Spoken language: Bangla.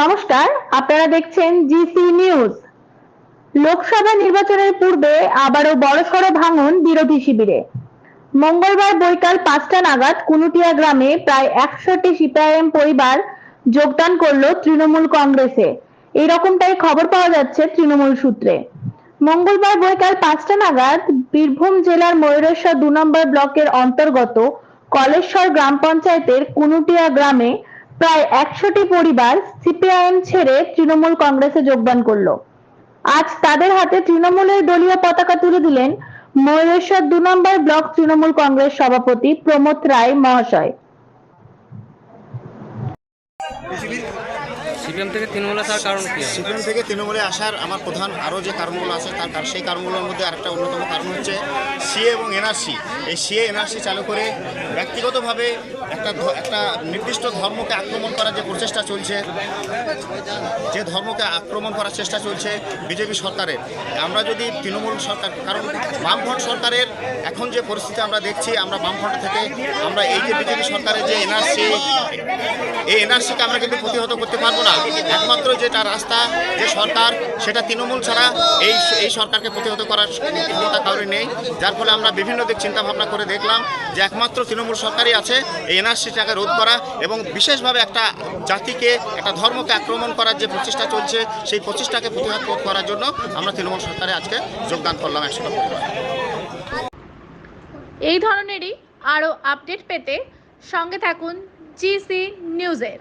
নমস্কার, আপনারা দেখছেন জিসি নিউজ লোকসভা নির্বাচনের পূর্বে আবারও বড়সড় ভাঙন বিরোধী শিবিরে। মঙ্গলবার বৈকাল পাঁচটা নাগাদ কুনুটিয়া গ্রামে প্রায় একশোটি সিপিআইএম পরিবার যোগদান করল তৃণমূল কংগ্রেসে। এইরকমটাই খবর পাওয়া যাচ্ছে তৃণমূল সূত্রে। মঙ্গলবার বৈকাল পাঁচটা নাগাদ বীরভূম জেলার ময়ূরেশ্বর দু নম্বর ব্লকের অন্তর্গত কলেশ্বর গ্রাম পঞ্চায়েতের কুনুটিয়া গ্রামে প্রায় একশোটি পরিবার সিপিআইএম ছেড়ে তৃণমূল কংগ্রেসে যোগদান করল। আজ তাদের হাতে তৃণমূলের দলীয় পতাকা তুলে দিলেন ময়ূরেশ্বর দু নম্বর ব্লক তৃণমূল কংগ্রেস সভাপতি প্রমোদ রায় মহাশয়। সিপিএম থেকে তৃণমূলে আসার কারণ কি? সিপিএম থেকে তৃণমূলে আসার আমার প্রধান আরও যে কারণগুলো আছে তার সেই কারণগুলোর মধ্যে আরেকটা অন্যতম কারণ হচ্ছে সিএ এবং এনআরসি, এই সিএ এনআরসি চালু করে ব্যক্তিগতভাবে একটা একটা নির্দিষ্ট ধর্মকে আক্রমণ করার যে প্রচেষ্টা চলছে, যে ধর্মকে আক্রমণ করার চেষ্টা চলছে বিজেপি সরকারের। আমরা যদি তৃণমূল সরকার, কারণ বামফ্রন্ট সরকারের এখন যে পরিস্থিতি আমরা দেখছি, আমরা বামফ্রন্ট থেকে আমরা এই যে বিজেপি সরকারের যে এনআরসি, এই এনআরসিকে আমরা কিন্তু প্রতিহত করতে পারব না। একমাত্র যেটা রাস্তা, যে সরকার, সেটা তৃণমূল ছাড়া এই এই সরকারকে প্রতিহত করার ক্ষমতা কাউরে নেই। যার ফলে আমরা বিভিন্ন দিক চিন্তা ভাবনা করে দেখলাম যে একমাত্র তৃণমূল সরকারই আছে এই এনআরসিটাকে রোধ করা এবং বিশেষভাবে একটা জাতিকে, একটা ধর্মকে আক্রমণ করার যে প্রচেষ্টা চলছে, সেই প্রচেষ্টাকে প্রতিহত করার জন্য আমরা তৃণমূল সরকারে আজকে যোগদান করলাম একশোটা পরিবার এই ধরনেরই আরও আপডেট পেতে সঙ্গে থাকুন জিসি নিউজের।